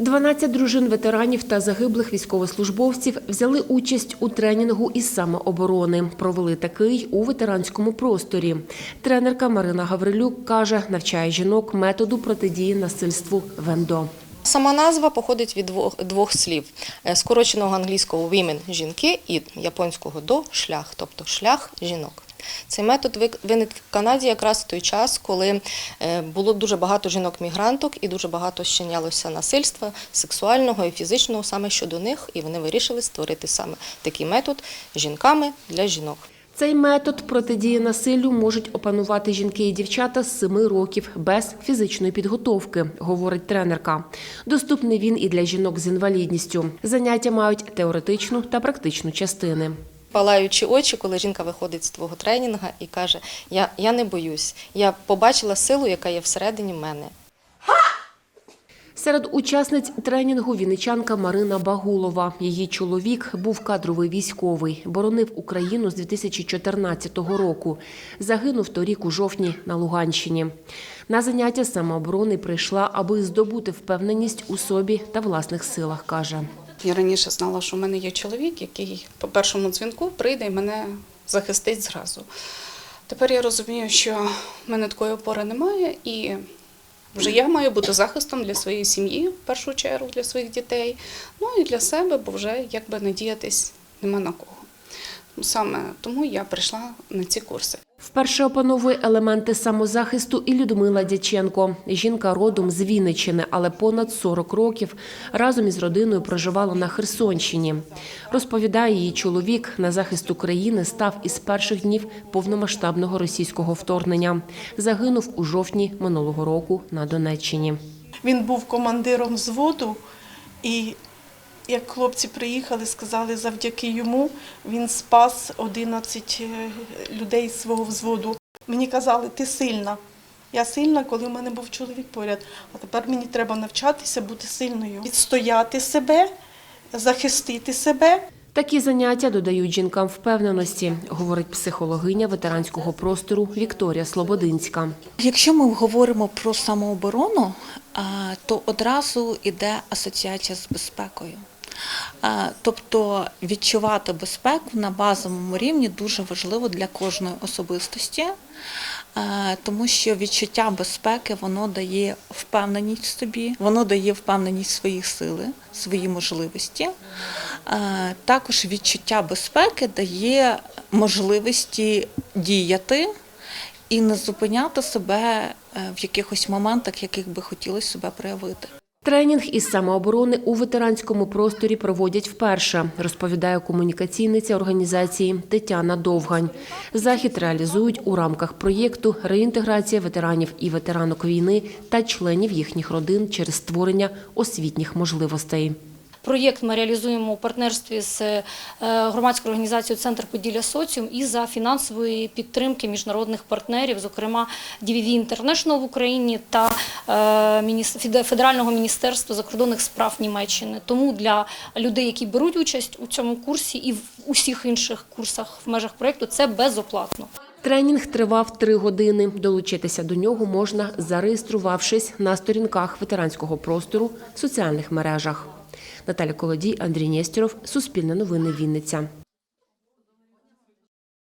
12 дружин ветеранів та загиблих військовослужбовців взяли участь у тренінгу із самооборони. Провели такий у ветеранському просторі. Тренерка Марина Гаврилюк каже, навчає жінок методу протидії насильству ВЕНДО. Сама назва походить від двох, двох слів Е, скороченого англійського women – жінки і японського до шлях, тобто шлях жінок. Цей метод виник в Канаді якраз в той час, коли е, було дуже багато жінок-мігранток і дуже багато щинялося насильства сексуального і фізичного саме щодо них, і вони вирішили створити саме такий метод жінками для жінок. Цей метод протидії насиллю можуть опанувати жінки і дівчата з 7 років без фізичної підготовки, говорить тренерка. Доступний він і для жінок з інвалідністю. Заняття мають теоретичну та практичну частини. Палаючі очі, коли жінка виходить з твого тренінгу і каже: я, я не боюсь, я побачила силу, яка є всередині мене. Серед учасниць тренінгу вінничанка Марина Багулова. Її чоловік був кадровий військовий, боронив Україну з 2014 року. Загинув торік у жовтні на Луганщині. На заняття самооборони прийшла, аби здобути впевненість у собі та власних силах, каже. Я раніше знала, що в мене є чоловік, який по першому дзвінку прийде і мене захистить зразу. Тепер я розумію, що в мене такої опори немає, і вже я маю бути захистом для своєї сім'ї, в першу чергу, для своїх дітей, ну і для себе, бо вже якби надіятись нема на кого. Саме тому я прийшла на ці курси. Вперше опановує елементи самозахисту і Людмила Дяченко. Жінка родом з Вінниччини, але понад 40 років разом із родиною проживала на Херсонщині. Розповідає, її чоловік на захист України став із перших днів повномасштабного російського вторгнення. Загинув у жовтні минулого року на Донеччині. Він був командиром взводу, і як хлопці приїхали, сказали, завдяки йому він спас 11 е, людей з свого взводу. Мені казали, ти сильна. Я сильна, коли в мене був чоловік поряд. А тепер мені треба навчатися бути сильною, відстояти себе, захистити себе. Такі заняття додають жінкам впевненості, говорить психологиня ветеранського простору Вікторія Слободинська. Якщо ми говоримо про самооборону, то одразу йде асоціація з безпекою. Тобто відчувати безпеку на базовому рівні дуже важливо для кожної особистості, тому що відчуття безпеки воно дає впевненість в собі, воно дає впевненість в свої сили, свої можливості. Також відчуття безпеки дає можливості діяти і не зупиняти себе е, в якихось моментах, яких би хотілося себе проявити. Тренінг із самооборони у ветеранському просторі проводять вперше, розповідає комунікаційниця організації Тетяна Довгань. Захід реалізують у рамках проєкту Реінтеграція ветеранів і ветеранок війни та членів їхніх родин через створення освітніх можливостей. Проєкт ми реалізуємо у партнерстві з е, громадською організацією Центр Поділля Соціум і за фінансової підтримки міжнародних партнерів, зокрема DVV International в Україні та е, Федерального міністерства закордонних справ Німеччини. Тому для людей, які беруть участь у цьому курсі і в усіх інших курсах в межах проєкту, це безоплатно. Тренінг тривав три години. Долучитися до нього можна, зареєструвавшись на сторінках ветеранського простору в соціальних мережах. Наталя Колодій, Андрій Нєстєров, Суспільне новини Вінниця.